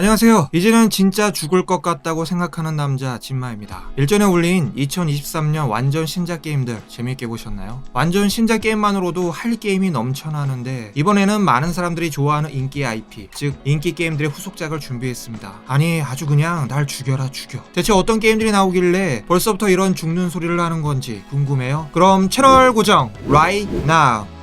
안녕하세요. 이제는 진짜 죽을 것 같다고 생각하는 남자 진마입니다. 일전에 올린 2023년 완전 신작 게임들 재밌게 보셨나요? 완전 신작 게임만으로도 할 게임이 넘쳐나는데 이번에는 많은 사람들이 좋아하는 인기 IP, 즉 인기 게임들의 후속작을 준비했습니다. 아니 아주 그냥 날 죽여라 죽여. 대체 어떤 게임들이 나오길래 벌써부터 이런 죽는 소리를 하는 건지 궁금해요. 그럼 채널 고정 right now.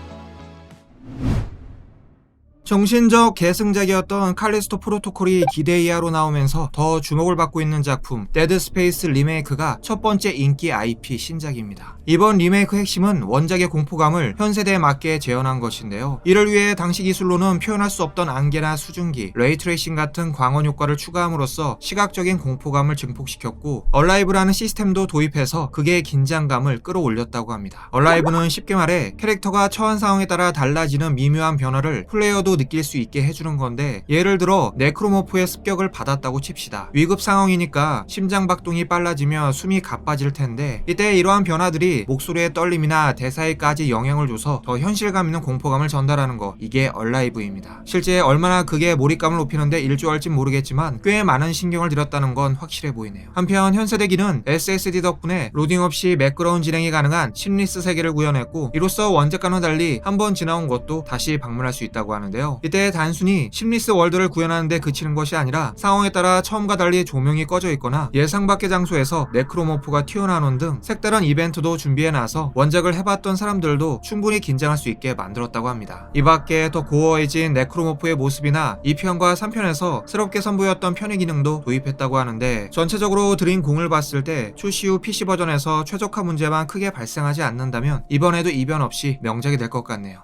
정신적 계승작이었던 칼리스토 프로토콜이 기대 이하로 나오면서 더 주목을 받고 있는 작품 데드 스페이스 리메이크가 첫 번째 인기 IP 신작입니다. 이번 리메이크 핵심은 원작의 공포감을 현 세대에 맞게 재현한 것인데요. 이를 위해 당시 기술로는 표현할 수 없던 안개나 수증기, 레이트레이싱 같은 광원 효과를 추가함으로써 시각적인 공포감을 증폭시켰고 얼라이브라는 시스템도 도입해서 극의 긴장감을 끌어올렸다고 합니다. 얼라이브는 쉽게 말해 캐릭터가 처한 상황에 따라 달라지는 미묘한 변화를 플레이어도 느낄 수 있게 해주는 건데 예를 들어 네크로모프의 습격을 받았다고 칩시다. 위급 상황이니까 심장 박동이 빨라지며 숨이 가빠질 텐데 이때 이러한 변화들이 목소리의 떨림이나 대사에까지 영향을 줘서 더 현실감 있는 공포감을 전달하는 거 이게 얼라이브입니다. 실제 얼마나 그게 몰입감을 높이는데 일조할진 모르겠지만 꽤 많은 신경을 들였다는 건 확실해 보이네요. 한편 현세대기는 SSD 덕분에 로딩 없이 매끄러운 진행이 가능한 심리스 세계를 구현했고 이로써 원작과는 달리 한 번 지나온 것도 다시 방문할 수 있다고 하는데요. 이때 단순히 심리스 월드를 구현하는데 그치는 것이 아니라 상황에 따라 처음과 달리 조명이 꺼져 있거나 예상 밖의 장소에서 네크로모프가 튀어나오는 등 색다른 이벤트도 준비해 놔서 원작을 해봤던 사람들도 충분히 긴장할 수 있게 만들었다고 합니다. 이 밖에 더 고어해진 네크로모프의 모습이나 2편과 3편에서 새롭게 선보였던 편의 기능도 도입했다고 하는데 전체적으로 드린 공을 봤을 때 출시 후 PC 버전에서 최적화 문제만 크게 발생하지 않는다면 이번에도 이변 없이 명작이 될 것 같네요.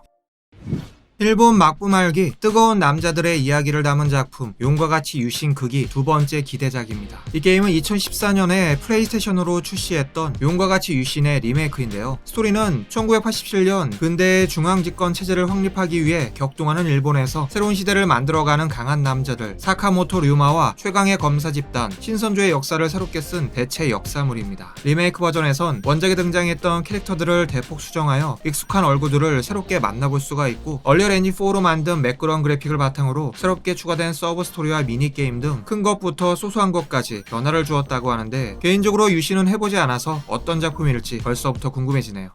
일본 막부 말기 뜨거운 남자들의 이야기를 담은 작품 용과 같이 유신 극이 두 번째 기대작입니다. 이 게임은 2014년에 플레이스테이션으로 출시했던 용과 같이 유신의 리메이크인데요. 스토리는 1987년 근대의 중앙집권 체제를 확립하기 위해 격동하는 일본에서 새로운 시대를 만들어가는 강한 남자들 사카모토 류마와 최강의 검사 집단 신선조의 역사를 새롭게 쓴 대체 역사물입니다. 리메이크 버전에선 원작에 등장했던 캐릭터들을 대폭 수정하여 익숙한 얼굴들을 새롭게 만나볼 수가 있고 얼리얼 애니4로 만든 매끄러운 그래픽을 바탕으로 새롭게 추가된 서브 스토리와 미니게임 등 큰 것부터 소소한 것까지 변화를 주었다고 하는데 개인적으로 유시는 해보지 않아서 어떤 작품일지 벌써부터 궁금해지네요.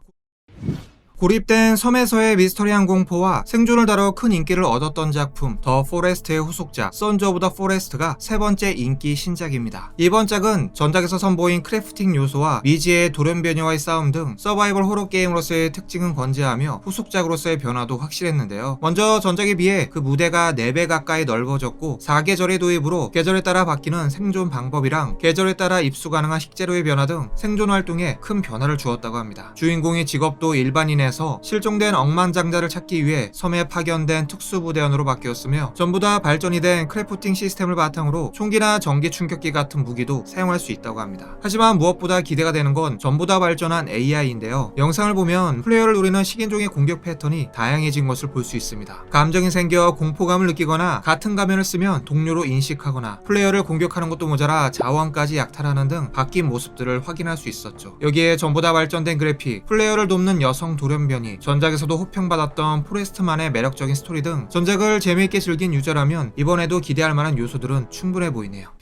고립된 섬에서의 미스터리한 공포와 생존을 다뤄 큰 인기를 얻었던 작품 더 포레스트의 후속작 선즈 오브 더 포레스트가 세 번째 인기 신작입니다. 이번 작은 전작에서 선보인 크래프팅 요소와 미지의 돌연변이와의 싸움 등 서바이벌 호러 게임으로서의 특징은 건재하며 후속작으로서의 변화도 확실했는데요. 먼저 전작에 비해 그 무대가 4배 가까이 넓어졌고 4계절의 도입으로 계절에 따라 바뀌는 생존 방법이랑 계절에 따라 입수 가능한 식재료의 변화 등 생존 활동에 큰 변화를 주었다고 합니다. 주인공의 직업도 일반인의 에서 실종된 억만장자를 찾기 위해 섬에 파견된 특수부대원으로 바뀌었으며 전부 다 발전이 된 크래프팅 시스템을 바탕으로 총기나 전기 충격기 같은 무기도 사용할 수 있다고 합니다. 하지만 무엇보다 기대가 되는 건 전부 다 발전한 AI인데요. 영상을 보면 플레이어를 노리는 식인종의 공격 패턴이 다양해진 것을 볼 수 있습니다. 감정이 생겨 공포감을 느끼거나 같은 가면을 쓰면 동료로 인식하거나 플레이어를 공격하는 것도 모자라 자원까지 약탈하는 등 바뀐 모습들을 확인할 수 있었죠. 여기에 전부 다 발전된 그래픽, 플레이어를 돕는 여성 도련 변변이 전작에서도 호평받았던 포레스트만의 매력적인 스토리 등 전작을 재미있게 즐긴 유저라면 이번에도 기대할 만한 요소들은 충분해 보이네요.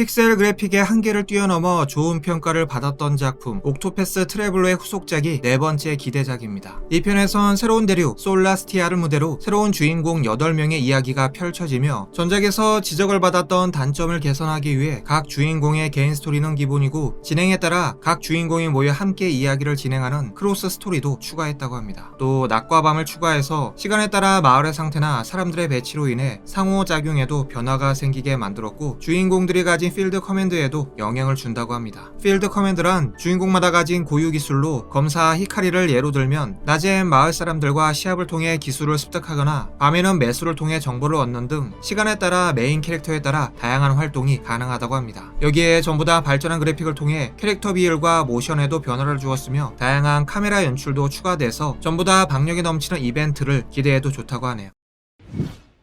픽셀 그래픽의 한계를 뛰어넘어 좋은 평가를 받았던 작품 옥토패스 트래블러의 후속작이 네 번째 기대작입니다. 이 편에선 새로운 대륙 솔라스티아를 무대로 새로운 주인공 8명의 이야기가 펼쳐지며 전작에서 지적을 받았던 단점을 개선하기 위해 각 주인공의 개인 스토리는 기본이고 진행에 따라 각 주인공이 모여 함께 이야기를 진행하는 크로스 스토리도 추가했다고 합니다. 또 낮과 밤을 추가해서 시간에 따라 마을의 상태나 사람들의 배치로 인해 상호작용에도 변화가 생기게 만들었고 주인공들이 가진 필드 커맨드에도 영향을 준다고 합니다. 필드 커맨드란 주인공마다 가진 고유 기술로 검사 히카리를 예로 들면 낮엔 마을 사람들과 시합을 통해 기술을 습득하거나 밤에는 매수를 통해 정보를 얻는 등 시간에 따라 메인 캐릭터에 따라 다양한 활동이 가능하다고 합니다. 여기에 전부 다 발전한 그래픽을 통해 캐릭터 비율과 모션에도 변화를 주었으며 다양한 카메라 연출도 추가돼서 전부 다 박력이 넘치는 이벤트를 기대해도 좋다고 하네요.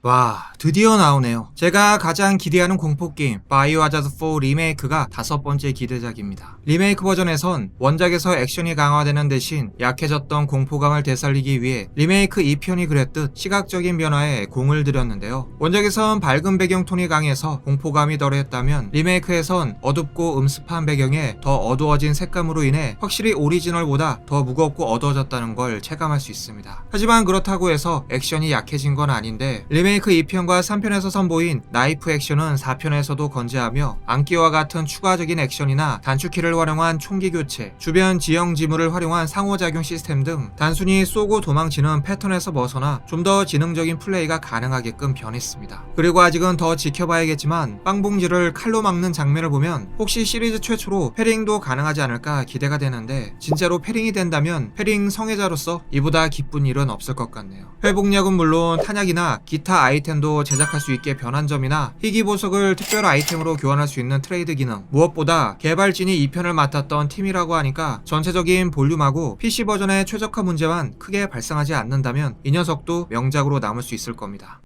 와, 드디어 나오네요. 제가 가장 기대하는 공포게임, 바이오 하자드 4 리메이크가 다섯 번째 기대작입니다. 리메이크 버전에선 원작에서 액션이 강화되는 대신 약해졌던 공포감을 되살리기 위해 리메이크 2편이 그랬듯 시각적인 변화에 공을 들였는데요. 원작에선 밝은 배경 톤이 강해서 공포감이 덜했다면 리메이크에선 어둡고 음습한 배경에 더 어두워진 색감으로 인해 확실히 오리지널보다 더 무겁고 어두워졌다는 걸 체감할 수 있습니다. 하지만 그렇다고 해서 액션이 약해진 건 아닌데 리메이크 2편 과 3편에서 선보인 나이프 액션은 4편에서도 건재하며 안기와 같은 추가적인 액션이나 단축키를 활용한 총기 교체, 주변 지형 지물을 활용한 상호작용 시스템 등 단순히 쏘고 도망치는 패턴에서 벗어나 좀 더 지능적인 플레이가 가능하게끔 변했습니다. 그리고 아직은 더 지켜봐야겠지만 빵봉지를 칼로 막는 장면을 보면 혹시 시리즈 최초로 패링도 가능하지 않을까 기대가 되는데 진짜로 패링이 된다면 패링 성애자로서 이보다 기쁜 일은 없을 것 같네요. 회복약은 물론 탄약이나 기타 아이템도 제작할 수 있게 변한 점이나 희귀 보석을 특별 아이템으로 교환할 수 있는 트레이드 기능 무엇보다 개발진이 2편을 맡았던 팀이라고 하니까 전체적인 볼륨하고 PC 버전의 최적화 문제만 크게 발생하지 않는다면 이 녀석도 명작으로 남을 수 있을 겁니다.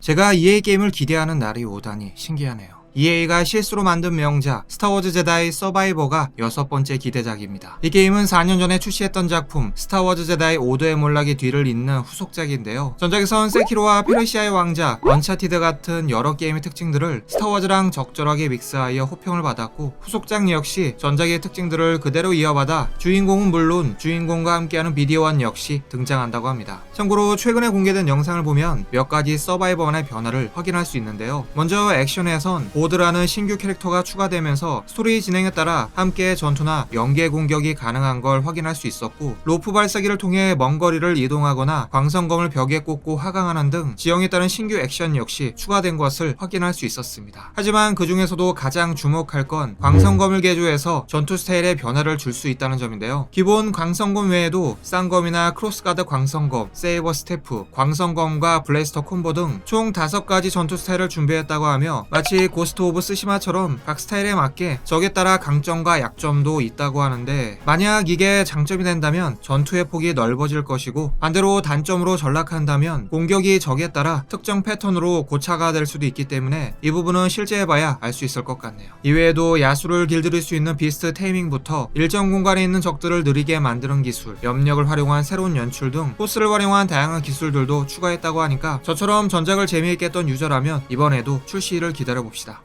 제가 EA 게임을 기대하는 날이 오다니 신기하네요. EA가 실수로 만든 명작 스타워즈 제다이 서바이버가 여섯 번째 기대작입니다. 이 게임은 4년 전에 출시했던 작품 스타워즈 제다이 오드의 몰락의 뒤를 잇는 후속작인데요. 전작에선 세키로와 페르시아의 왕자, 언차티드 같은 여러 게임의 특징들을 스타워즈랑 적절하게 믹스하여 호평을 받았고 후속작 역시 전작의 특징들을 그대로 이어받아 주인공은 물론 주인공과 함께하는 비디오원 역시 등장한다고 합니다. 참고로 최근에 공개된 영상을 보면 몇 가지 서바이버만의 변화를 확인할 수 있는데요. 먼저 액션에선 보드라는 신규 캐릭터가 추가되면서 스토리 진행에 따라 함께 전투나 연계 공격이 가능한 걸 확인할 수 있었고 로프 발사기를 통해 먼 거리를 이동하거나 광선검을 벽에 꽂고 하강하는 등 지형에 따른 신규 액션 역시 추가된 것을 확인할 수 있었습니다. 하지만 그 중에서도 가장 주목할 건 광선검을 개조해서 전투 스타일의 변화를 줄 수 있다는 점인데요. 기본 광선검 외에도 쌍검이나 크로스가드 광선검, 세이버 스태프, 광선검과 블래스터 콤보 등 총 5가지 전투 스타일을 준비했다고 하며 마치 고스 트 오브 스시마처럼 각 스타일에 맞게 적에 따라 강점과 약점도 있다고 하는데 만약 이게 장점이 된다면 전투의 폭이 넓어질 것이고 반대로 단점으로 전락한다면 공격이 적에 따라 특정 패턴으로 고차가 될 수도 있기 때문에 이 부분은 실제 해봐야 알 수 있을 것 같네요. 이외에도 야수를 길들일 수 있는 비스트 테이밍부터 일정 공간에 있는 적들을 느리게 만드는 기술, 염력을 활용한 새로운 연출 등 포스를 활용한 다양한 기술들도 추가했다고 하니까 저처럼 전작을 재미있게 했던 유저라면 이번에도 출시를 기다려봅시다.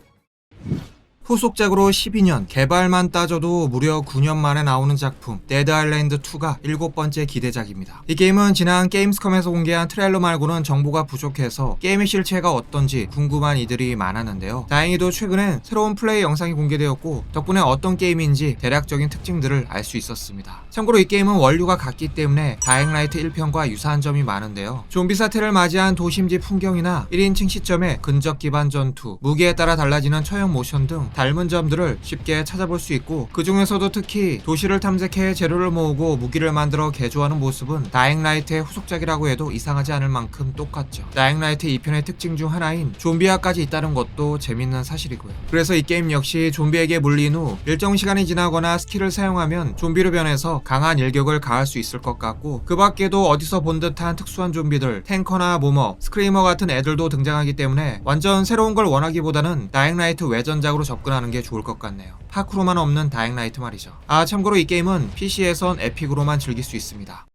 후속작으로 12년, 개발만 따져도 무려 9년 만에 나오는 작품 데드 아일랜드 2가 일곱 번째 기대작입니다. 이 게임은 지난 게임스컴에서 공개한 트레일러 말고는 정보가 부족해서 게임의 실체가 어떤지 궁금한 이들이 많았는데요. 다행히도 최근엔 새로운 플레이 영상이 공개되었고 덕분에 어떤 게임인지 대략적인 특징들을 알 수 있었습니다. 참고로 이 게임은 원류가 같기 때문에 다행라이트 1편과 유사한 점이 많은데요. 좀비 사태를 맞이한 도심지 풍경이나 1인칭 시점의 근접 기반 전투, 무기에 따라 달라지는 처형 모션 등 닮은 점들을 쉽게 찾아볼 수 있고 그 중에서도 특히 도시를 탐색해 재료를 모으고 무기를 만들어 개조하는 모습은 다행라이트의 후속작이라고 해도 이상하지 않을 만큼 똑같죠. 다행라이트 2편의 특징 중 하나인 좀비화까지 있다는 것도 재밌는 사실이고요. 그래서 이 게임 역시 좀비에게 물린 후 일정 시간이 지나거나 스킬을 사용하면 좀비로 변해서 강한 일격을 가할 수 있을 것 같고 그 밖에도 어디서 본 듯한 특수한 좀비들 탱커나 모머, 스크리머 같은 애들도 등장하기 때문에 완전 새로운 걸 원하기보다는 다행라이트 외전작으로 접근 하는 게 좋을 것 같네요. 파크로만 없는 다행라이트 말이죠. 아 참고로 이 게임은 PC에선 에픽으로만 즐길 수 있습니다.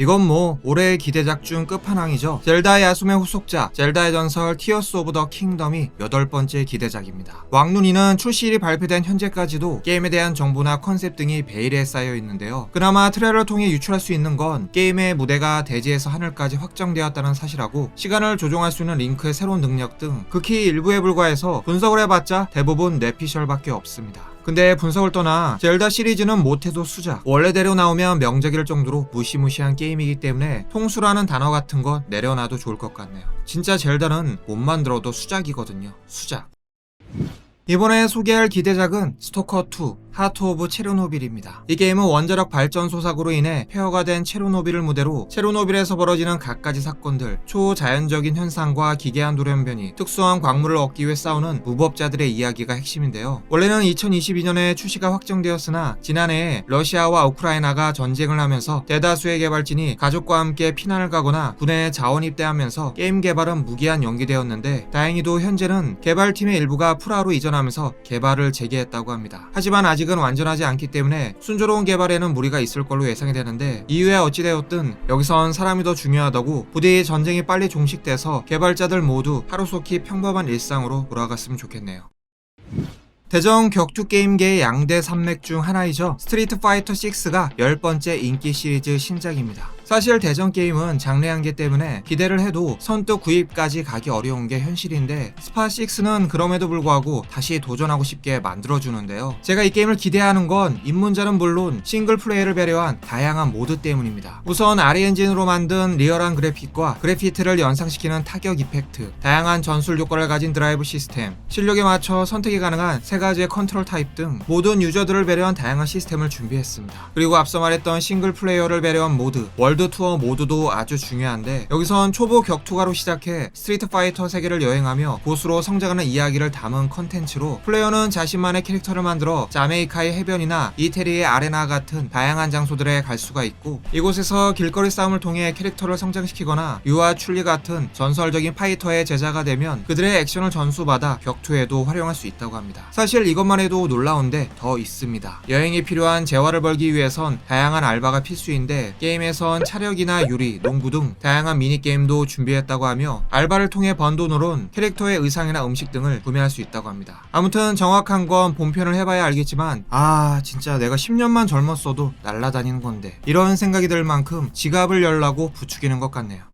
이건 뭐 올해의 기대작 중 끝판왕이죠. 젤다의 아숨의 후속작 젤다의 전설 티어스 오브 더 킹덤이 여덟 번째 기대작입니다. 왕눈이는 출시일이 발표된 현재까지도 게임에 대한 정보나 컨셉 등이 베일에 쌓여 있는데요. 그나마 트레일러를 통해 유출할 수 있는 건 게임의 무대가 대지에서 하늘까지 확정되었다는 사실하고 시간을 조종할 수 있는 링크의 새로운 능력 등 극히 일부에 불과해서 분석을 해봤자 대부분 뇌피셜밖에 없습니다. 근데 분석을 떠나 젤다 시리즈는 못해도 수작 원래대로 나오면 명작일 정도로 무시무시한 게임이기 때문에 통수라는 단어 같은 거 내려놔도 좋을 것 같네요. 진짜 젤다는 못 만들어도 수작이거든요. 수작. 이번에 소개할 기대작은 스토커 2 하트 오브 체르노빌입니다. 이 게임은 원자력 발전 소 사고로 인해 폐허가 된 체르노빌을 무대로 체르노빌에서 벌어지는 갖가지 사건들, 초자연적인 현상과 기괴한 돌연변이, 특수한 광물을 얻기 위해 싸우는 무법자들의 이야기가 핵심인데요. 원래는 2022년에 출시가 확정되었으나 지난해에 러시아와 우크라이나가 전쟁을 하면서 대다수의 개발진이 가족과 함께 피난을 가거나 군에 자원 입대하면서 게임 개발은 무기한 연기되었는데 다행히도 현재는 개발팀의 일부가 프라로 이전하면서 개발을 재개했다고 합니다. 하지만 아직 은 완전하지 않기 때문에 순조로운 개발에는 무리가 있을 걸로 예상이 되는데 이후에 어찌되었든 여기선 사람이 더 중요하다고 부디 전쟁이 빨리 종식돼서 개발자들 모두 하루속히 평범한 일상으로 돌아갔으면 좋겠네요. 대전 격투 게임계의 양대 산맥 중 하나이죠. 스트리트 파이터 6가 10번째 인기 시리즈 신작입니다. 사실 대전 게임은 장래 한계 때문에 기대를 해도 선뜻 구입까지 가기 어려운 게 현실인데 스파6는 그럼에도 불구하고 다시 도전하고 싶게 만들어주는데요. 제가 이 게임을 기대하는 건 입문자는 물론 싱글 플레이를 배려한 다양한 모드 때문입니다. 우선 아리 엔진으로 만든 리얼한 그래픽과 그래피트를 연상시키는 타격 이펙트, 다양한 전술 효과를 가진 드라이브 시스템, 실력에 맞춰 선택이 가능한 세 가지의 컨트롤 타입 등 모든 유저들을 배려한 다양한 시스템을 준비했습니다. 그리고 앞서 말했던 싱글 플레이어를 배려한 모드, 월드 투어 모드도 아주 중요한데 여기선 초보 격투가로 시작해 스트리트 파이터 세계를 여행하며 보스로 성장하는 이야기를 담은 컨텐츠로 플레이어는 자신만의 캐릭터를 만들어 자메이카의 해변이나 이태리의 아레나 같은 다양한 장소들에 갈 수가 있고 이곳에서 길거리 싸움을 통해 캐릭터를 성장시키거나 유아 출리 같은 전설적인 파이터의 제자가 되면 그들의 액션을 전수받아 격투에도 활용할 수 있다고 합니다. 사실 이것만 해도 놀라운데 더 있습니다. 여행이 필요한 재화를 벌기 위해선 다양한 알바가 필수인데 게임에선 차력이나 유리, 농구 등 다양한 미니게임도 준비했다고 하며 알바를 통해 번 돈으론 캐릭터의 의상이나 음식 등을 구매할 수 있다고 합니다. 아무튼 정확한 건 본편을 해봐야 알겠지만 아 진짜 내가 10년만 젊었어도 날라다니는 건데 이런 생각이 들 만큼 지갑을 열라고 부추기는 것 같네요.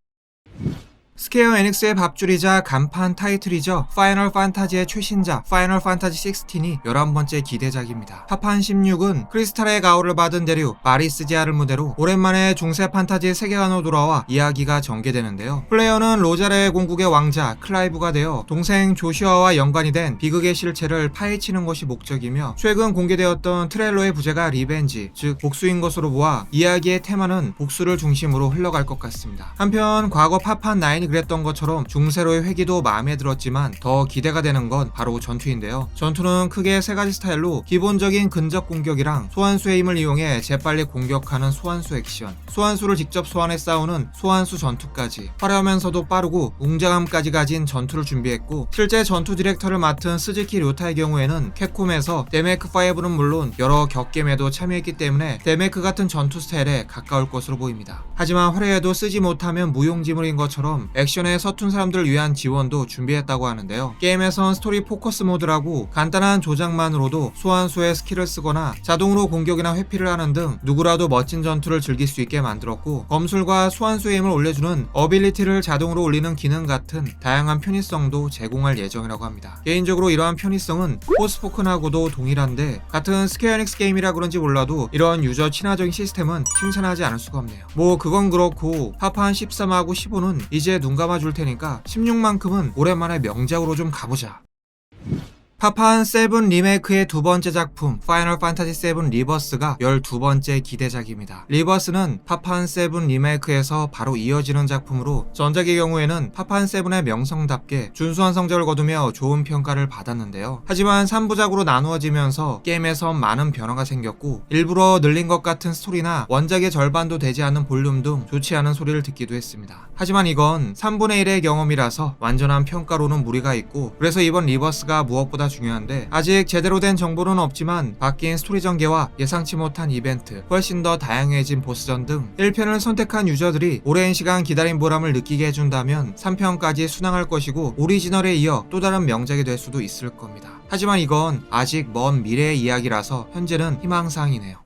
스퀘어 에닉스의 밥줄이자 간판 타이틀이죠. 파이널 판타지의 최신작 파이널 판타지 16이 11번째 기대작입니다. 파판 16은 크리스탈의 가호를 받은 대륙 마리스지아를 무대로 오랜만에 중세 판타지 세계관으로 돌아와 이야기가 전개되는데요. 플레이어는 로자레의 공국의 왕자 클라이브가 되어 동생 조슈아와 연관이 된 비극의 실체를 파헤치는 것이 목적이며 최근 공개되었던 트렐로의 부제가 리벤지 즉 복수인 것으로 보아 이야기의 테마는 복수를 중심으로 흘러갈 것 같습니다. 한편 과거 파판 9이 그랬던 것처럼 중세로의 회기도 마음에 들었지만 더 기대가 되는 건 바로 전투인데요. 전투는 크게 세 가지 스타일로 기본적인 근접 공격이랑 소환수의 힘을 이용해 재빨리 공격하는 소환수 액션, 소환수를 직접 소환해 싸우는 소환수 전투까지 화려하면서도 빠르고 웅장함까지 가진 전투를 준비했고 실제 전투 디렉터를 맡은 스즈키 료타의 경우에는 캡콤에서 데메크5는 물론 여러 격겜에도 참여했기 때문에 데메크 같은 전투 스타일에 가까울 것으로 보입니다. 하지만 화려해도 쓰지 못하면 무용지물인 것처럼 액션에 서툰 사람들을 위한 지원도 준비했다고 하는데요. 게임에선 스토리 포커스 모드라고 간단한 조작만으로도 소환수의 스킬을 쓰거나 자동으로 공격이나 회피를 하는 등 누구라도 멋진 전투를 즐길 수 있게 만들었고 검술과 소환수의 힘을 올려주는 어빌리티를 자동으로 올리는 기능 같은 다양한 편의성도 제공할 예정이라고 합니다. 개인적으로 이러한 편의성은 포스포큰하고도 동일한데 같은 스퀘어닉스 게임이라 그런지 몰라도 이런 유저 친화적인 시스템은 칭찬하지 않을 수가 없네요. 뭐 그건 그렇고 파판 13하고 15는 이제 눈 감아 줄 테니까 16만큼은 오랜만에 명작으로 좀 가보자. 파판 7 리메이크의 두 번째 작품 파이널 판타지 7 리버스가 12번째 기대작입니다. 리버스는 파판 7 리메이크에서 바로 이어지는 작품으로 전작의 경우에는 파판 7의 명성답게 준수한 성적을 거두며 좋은 평가를 받았는데요. 하지만 3부작으로 나누어지면서 게임에서 많은 변화가 생겼고 일부러 늘린 것 같은 스토리나 원작의 절반도 되지 않는 볼륨 등 좋지 않은 소리를 듣기도 했습니다. 하지만 이건 3분의 1의 경험이라서 완전한 평가로는 무리가 있고 그래서 이번 리버스가 무엇보다 중요한데 아직 제대로 된 정보는 없지만 바뀐 스토리 전개와 예상치 못한 이벤트, 훨씬 더 다양해진 보스전 등 1편을 선택한 유저들이 오랜 시간 기다린 보람을 느끼게 해준다면 3편까지 순항할 것이고 오리지널에 이어 또 다른 명작이 될 수도 있을 겁니다. 하지만 이건 아직 먼 미래의 이야기라서 현재는 희망사항이네요.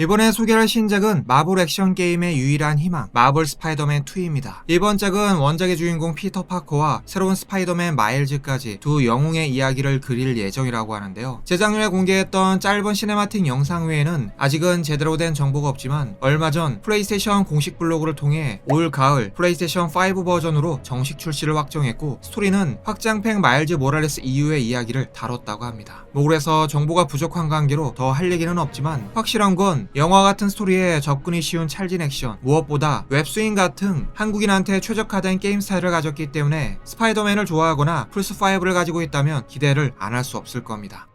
이번에 소개할 신작은 마블 액션 게임의 유일한 희망, 마블 스파이더맨 2입니다. 이번 작은 원작의 주인공 피터 파커와 새로운 스파이더맨 마일즈까지 두 영웅의 이야기를 그릴 예정이라고 하는데요. 재작년에 공개했던 짧은 시네마틱 영상 외에는 아직은 제대로 된 정보가 없지만 얼마 전 플레이스테이션 공식 블로그를 통해 올 가을 플레이스테이션 5 버전으로 정식 출시를 확정했고 스토리는 확장팩 마일즈 모랄레스 이후의 이야기를 다뤘다고 합니다. 뭐 그래서 정보가 부족한 관계로 더 할 얘기는 없지만 확실한 건 영화 같은 스토리에 접근이 쉬운 찰진 액션 무엇보다 웹스윙 같은 한국인한테 최적화된 게임 스타일을 가졌기 때문에 스파이더맨을 좋아하거나 플스5를 가지고 있다면 기대를 안 할 수 없을 겁니다.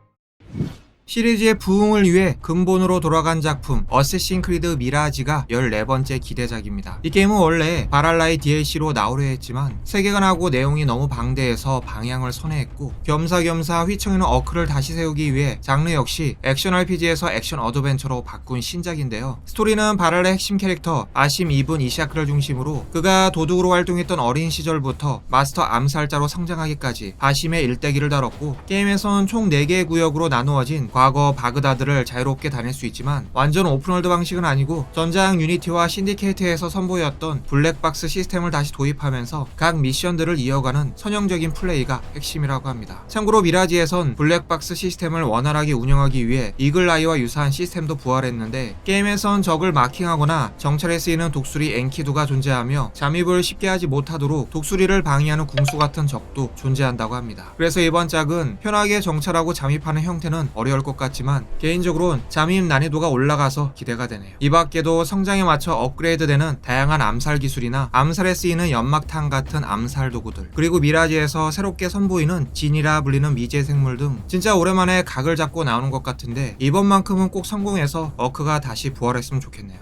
시리즈의 부흥을 위해 근본으로 돌아간 작품 어쌔신 크리드 미라지가 14번째 기대작입니다. 이 게임은 원래 바랄라의 DLC로 나오려 했지만 세계관하고 내용이 너무 방대해서 방향을 선회했고 겸사겸사 휘청이는 어크를 다시 세우기 위해 장르 역시 액션 RPG에서 액션 어드벤처로 바꾼 신작인데요. 스토리는 바랄라의 핵심 캐릭터 아심 이븐 이샤크를 중심으로 그가 도둑으로 활동했던 어린 시절부터 마스터 암살자로 성장하기까지 바심의 일대기를 다뤘고 게임에선 총 4개의 구역으로 나누어진 과거 바그다드를 자유롭게 다닐 수 있지만 완전 오픈월드 방식은 아니고 전장 유니티와 신디케이트에서 선보였던 블랙박스 시스템을 다시 도입하면서 각 미션들을 이어가는 선형적인 플레이가 핵심이라고 합니다. 참고로 미라지에선 블랙박스 시스템을 원활하게 운영하기 위해 이글아이와 유사한 시스템도 부활했는데 게임에선 적을 마킹하거나 정찰에 쓰이는 독수리 엔키두가 존재하며 잠입을 쉽게 하지 못하도록 독수리를 방해하는 궁수 같은 적도 존재한다고 합니다. 그래서 이번 작은 편하게 정찰하고 잠입하는 형태는 어려울 것 같지만 개인적으로는 잠입 난이도가 올라가서 기대가 되네요. 이 밖에도 성장에 맞춰 업그레이드되는 다양한 암살 기술이나 암살에 쓰이는 연막탄 같은 암살 도구들 그리고 미라지에서 새롭게 선보이는 진이라 불리는 미제 생물 등 진짜 오랜만에 각을 잡고 나오는 것 같은데 이번만큼은 꼭 성공해서 어크가 다시 부활했으면 좋겠네요.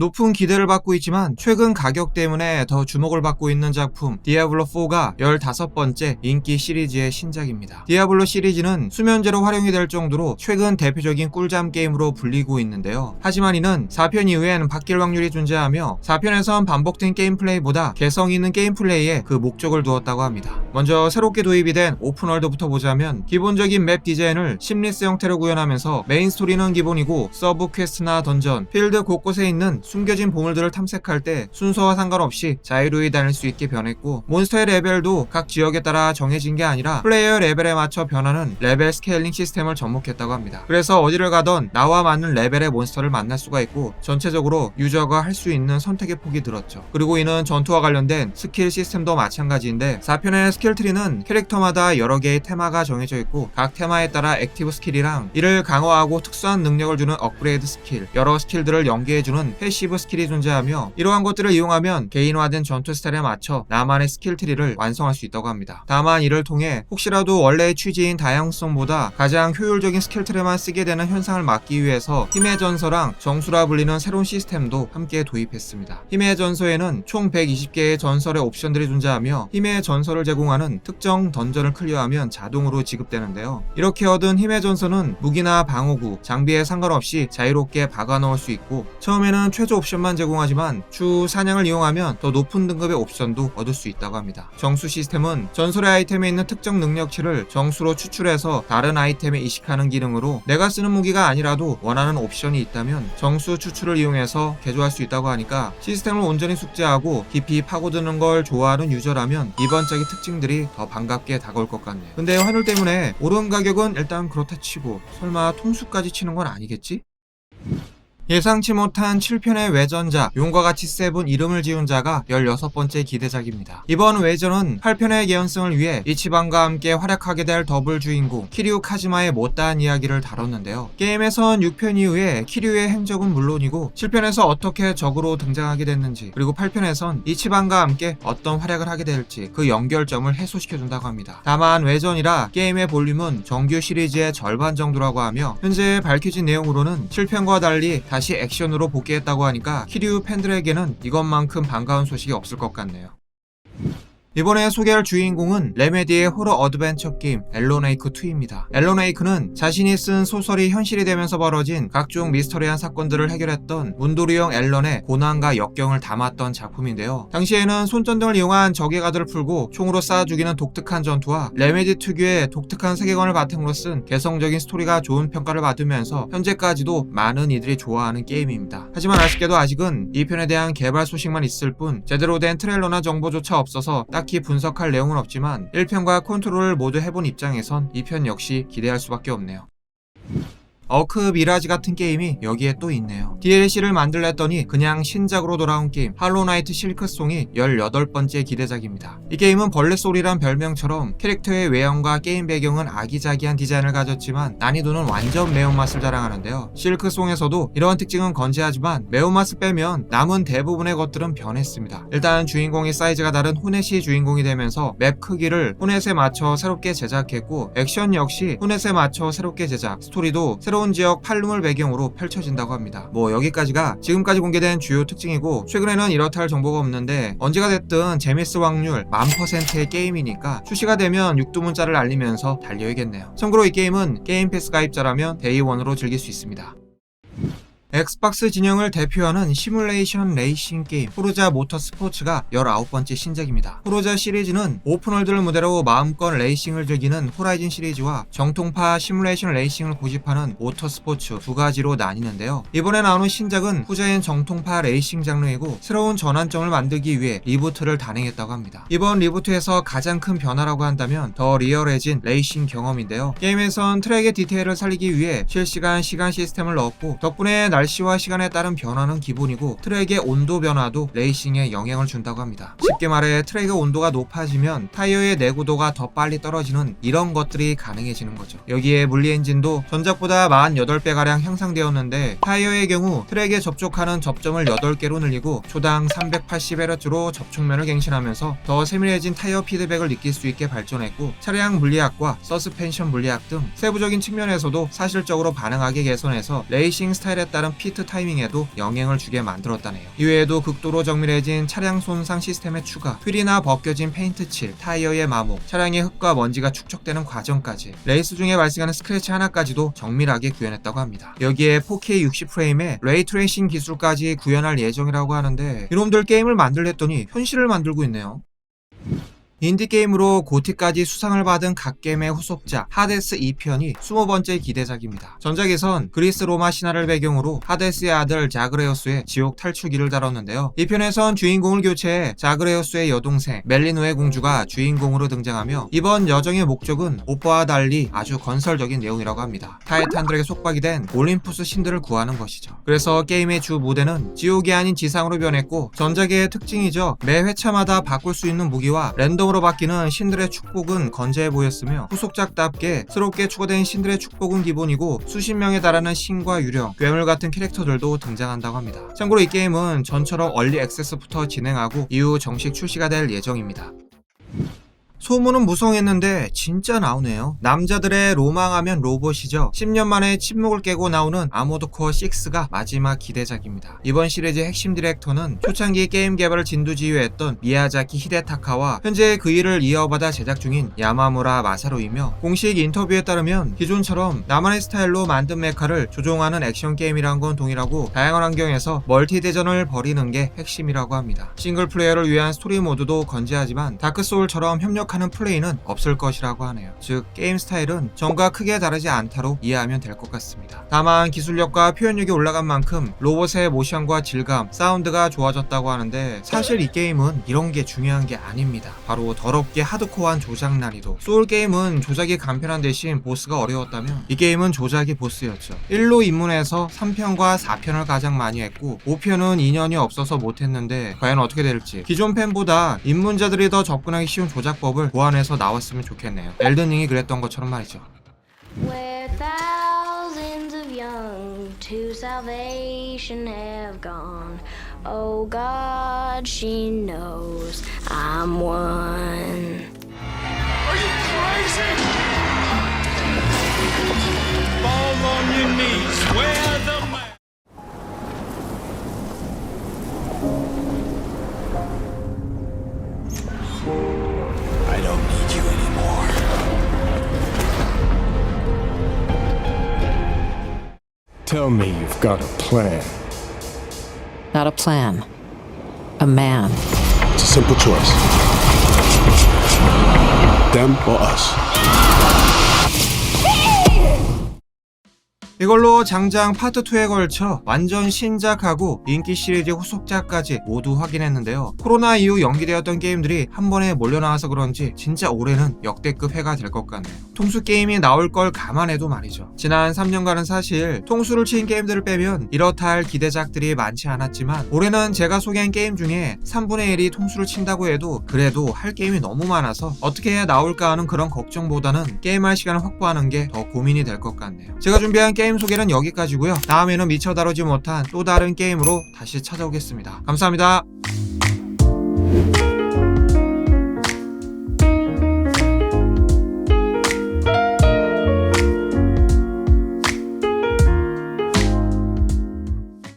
높은 기대를 받고 있지만 최근 가격 때문에 더 주목을 받고 있는 작품 디아블로4가 15번째 인기 시리즈의 신작입니다. 디아블로 시리즈는 수면제로 활용이 될 정도로 최근 대표적인 꿀잠 게임으로 불리고 있는데요. 하지만 이는 4편 이후엔 바뀔 확률이 존재하며 4편에선 반복된 게임 플레이보다 개성 있는 게임 플레이에 그 목적을 두었다고 합니다. 먼저 새롭게 도입이 된 오픈월드부터 보자면 기본적인 맵 디자인을 심리스 형태로 구현하면서 메인 스토리는 기본이고 서브 퀘스트나 던전, 필드 곳곳에 있는 숨겨진 보물들을 탐색할 때 순서와 상관없이 자유로이 다닐 수 있게 변했고 몬스터의 레벨도 각 지역에 따라 정해진 게 아니라 플레이어 레벨에 맞춰 변하는 레벨 스케일링 시스템을 접목했다고 합니다. 그래서 어디를 가던 나와 맞는 레벨의 몬스터를 만날 수가 있고 전체적으로 유저가 할 수 있는 선택의 폭이 늘었죠. 그리고 이는 전투와 관련된 스킬 시스템도 마찬가지인데 4편의 스킬 트리는 캐릭터마다 여러 개의 테마가 정해져 있고 각 테마에 따라 액티브 스킬이랑 이를 강화하고 특수한 능력을 주는 업그레이드 스킬, 여러 스킬들을 연계해주는 패시브 스킬이 존재하며 이러한 것들을 이용하면 개인화된 전투 스타일에 맞춰 나만의 스킬 트리를 완성할 수 있다고 합니다. 다만 이를 통해 혹시라도 원래의 취지인 다양성보다 가장 효율적인 스킬 트리만 쓰게 되는 현상을 막기 위해서 힘의 전서랑 정수라 불리는 새로운 시스템도 함께 도입했습니다. 힘의 전서에는 총 120개의 전설의 옵션들이 존재하며 힘의 전설을 제공하는 특정 던전을 클리어하면 자동으로 지급되는데요. 이렇게 얻은 힘의 전서는 무기나 방어구, 장비에 상관없이 자유롭게 박아 넣을 수 있고 처음에는 최저 옵션만 제공하지만 추 사냥을 이용하면 더 높은 등급의 옵션도 얻을 수 있다고 합니다. 정수 시스템은 전설의 아이템에 있는 특정 능력치를 정수로 추출해서 다른 아이템에 이식하는 기능으로 내가 쓰는 무기가 아니라도 원하는 옵션이 있다면 정수 추출을 이용해서 개조할 수 있다고 하니까 시스템을 온전히 숙지하고 깊이 파고드는 걸 좋아하는 유저라면 이번 작의 특징들이 더 반갑게 다가올 것 같네요. 근데 환율 때문에 오른 가격은 일단 그렇다 치고 설마 통수까지 치는 건 아니겠지? 예상치 못한 7편의 외전자 용과 같이 세븐 이름을 지은 자가 16번째 기대작입니다. 이번 외전은 8편의 개연성을 위해 이치방과 함께 활약하게 될 더블 주인공 키리우 카즈마의 못다한 이야기를 다뤘는데요. 게임에선 6편 이후에 키리우의 행적은 물론이고 7편에서 어떻게 적으로 등장하게 됐는지 그리고 8편에선 이치방과 함께 어떤 활약을 하게 될지 그 연결점을 해소시켜준다고 합니다. 다만 외전이라 게임의 볼륨은 정규 시리즈의 절반 정도라고 하며 현재 밝혀진 내용으로는 7편과 달리 다시 액션으로 복귀했다고 하니까 키리우 팬들에게는 이것만큼 반가운 소식이 없을 것 같네요. 이번에 소개할 주인공은 레메디의 호러 어드벤처 게임 엘로네이크 2입니다. 엘로네이크는 자신이 쓴 소설이 현실이 되면서 벌어진 각종 미스터리한 사건들을 해결했던 문도리형 앨런의 고난과 역경을 담았던 작품인데요. 당시에는 손전등을 이용한 적의 가드를 풀고 총으로 쏴 죽이는 독특한 전투와 레메디 특유의 독특한 세계관을 바탕으로 쓴 개성적인 스토리가 좋은 평가를 받으면서 현재까지도 많은 이들이 좋아하는 게임입니다. 하지만 아쉽게도 아직은 이 편에 대한 개발 소식만 있을 뿐 제대로 된 트레일러나 정보조차 없어서 딱히 분석할 내용은 없지만 1편과 컨트롤을 모두 해본 입장에선 2편 역시 기대할 수밖에 없네요. 어크 미라지 같은 게임이 여기에 또 있네요. DLC를 만들랬더니 그냥 신작으로 돌아온 게임 할로나이트 실크송이 18번째 기대작입니다. 이 게임은 벌레 소리란 별명처럼 캐릭터의 외형과 게임 배경은 아기자기한 디자인을 가졌지만 난이도는 완전 매운맛을 자랑하는데요. 실크송에서도 이러한 특징은 건재하지만 매운맛을 빼면 남은 대부분의 것들은 변했습니다. 일단 주인공의 사이즈가 다른 호넷이 주인공이 되면서 맵 크기를 호넷에 맞춰 새롭게 제작했고 액션 역시 호넷에 맞춰 새롭게 제작 스토리도 새로 운 지역 팔룸을 배경으로 펼쳐진다고 합니다. 뭐 여기까지가 지금까지 공개된 주요 특징이고 최근에는 이렇다 할 정보가 없는데 언제가 됐든 재미있을 확률 만 퍼센트의 게임이니까 출시가 되면 육두문자를 알리면서 달려야겠네요. 참고로 이 게임은 게임 패스 가입자라면 데이원으로 즐길 수 있습니다. 엑스박스 진영을 대표하는 시뮬레이션 레이싱 게임 포르자 모터스포츠가 19번째 신작입니다. 포르자 시리즈는 오픈월드를 무대로 마음껏 레이싱을 즐기는 호라이즌 시리즈와 정통파 시뮬레이션 레이싱을 고집하는 모터스포츠 두 가지로 나뉘는데요. 이번에 나오는 신작은 후자인 정통파 레이싱 장르이고 새로운 전환점을 만들기 위해 리부트를 단행했다고 합니다. 이번 리부트에서 가장 큰 변화라고 한다면 더 리얼해진 레이싱 경험인데요. 게임에선 트랙의 디테일을 살리기 위해 실시간 시간 시스템을 넣었고 덕분에 날 씨와 시간에 따른 변화는 기본이고 트랙의 온도 변화도 레이싱에 영향을 준다고 합니다. 쉽게 말해 트랙의 온도가 높아지면 타이어의 내구도가 더 빨리 떨어지는 이런 것들이 가능해지는 거죠. 여기에 물리 엔진도 전작보다 48배가량 향상되었는데 타이어의 경우 트랙에 접촉하는 접점을 8개로 늘리고 초당 380Hz로 접촉면을 갱신하면서 더 세밀해진 타이어 피드백을 느낄 수 있게 발전했고 차량 물리학과 서스펜션 물리학 등 세부적인 측면에서도 사실적으로 반응하게 개선해서 레이싱 스타일에 따른 피트 타이밍에도 영향을 주게 만들었다네요. 이외에도 극도로 정밀해진 차량 손상 시스템의 추가, 휠이나 벗겨진 페인트 칠, 타이어의 마모, 차량의 흙과 먼지가 축적되는 과정까지 레이스 중에 발생하는 스크래치 하나까지도 정밀하게 구현했다고 합니다. 여기에 4K 60프레임에 레이 트레이싱 기술까지 구현할 예정이라고 하는데 이놈들 게임을 만들랬더니 현실을 만들고 있네요. 인디게임으로 고티까지 수상을 받은 갓겜의 후속작 하데스 2편이 20번째 기대작입니다. 전작에선 그리스 로마 신화를 배경으로 하데스의 아들 자그레오스의 지옥 탈출기를 다뤘는데요. 2편에선 주인공을 교체해 자그레오스의 여동생 멜리노의 공주가 주인공으로 등장하며 이번 여정의 목적은 오빠와 달리 아주 건설적인 내용이라고 합니다. 타이탄들에게 속박이 된 올림푸스 신들을 구하는 것이죠. 그래서 게임의 주 무대는 지옥이 아닌 지상으로 변했고 전작의 특징이죠. 매 회차마다 바꿀 수 있는 무기와 랜덤 으로 바뀌는 신들의 축복은 건재해 보였으며 후속작답게 새롭게 추가된 신들의 축복은 기본이고 수십 명에 달하는 신과 유령, 괴물 같은 캐릭터들도 등장한다고 합니다. 참고로 이 게임은 전처럼 얼리 액세스부터 진행하고 이후 정식 출시가 될 예정입니다. 소문은 무성했는데 진짜 나오네요. 남자들의 로망하면 로봇이죠. 10년 만에 침묵을 깨고 나오는 아모드 코어 6가 마지막 기대작입니다. 이번 시리즈의 핵심 디렉터는 초창기 게임 개발을 진두지휘했던 미야자키 히데타카와 현재 그 일을 이어받아 제작 중인 야마무라 마사로이며 공식 인터뷰에 따르면 기존처럼 나만의 스타일로 만든 메카를 조종하는 액션 게임이란 건 동일하고 다양한 환경에서 멀티 대전을 벌이는 게 핵심이라고 합니다. 싱글 플레이어를 위한 스토리 모드도 건재하지만 다크 소울처럼 협력 하는 플레이는 없을 것이라고 하네요. 즉 게임 스타일은 전과 크게 다르지 않다로 이해하면 될 것 같습니다. 다만 기술력과 표현력이 올라간 만큼 로봇의 모션과 질감, 사운드가 좋아졌다고 하는데 사실 이 게임은 이런 게 중요한 게 아닙니다. 바로 더럽게 하드코어한 조작 난이도. 소울 게임은 조작이 간편한 대신 보스가 어려웠다면 이 게임은 조작이 보스였죠. 1로 입문해서 3편과 4편을 가장 많이 했고 5편은 인연이 없어서 못했는데 과연 어떻게 될지 기존 팬보다 입문자들이 더 접근하기 쉬운 조작법을 보완해서 나왔으면 좋겠네요. 엘든링이 그랬던 것처럼 말이죠. Where thousands of young to salvation have gone. Oh God, she knows I'm one. Are you crazy? Fall on your knees. Where the Tell me you've got a plan. Not a plan. A man. It's a simple choice. Them or us. 이걸로 장장 파트 2에 걸쳐 완전 신작하고 인기 시리즈 후속작까지 모두 확인했는데요. 코로나 이후 연기되었던 게임들이 한 번에 몰려나와서 그런지 진짜 올해는 역대급 해가 될 것 같네요. 통수 게임이 나올 걸 감안해도 말이죠. 지난 3년간은 사실 통수를 친 게임들을 빼면 이렇다 할 기대작들이 많지 않았지만 올해는 제가 소개한 게임 중에 3분의 1이 통수를 친다고 해도 그래도 할 게임이 너무 많아서 어떻게 해야 나올까 하는 그런 걱정보다는 게임할 시간을 확보하는 게 더 고민이 될 것 같네요. 제가 준비한 게임 소개는 여기까지고요. 다음에는 미처 다루지 못한 또 다른 게임으로 다시 찾아오겠습니다. 감사합니다.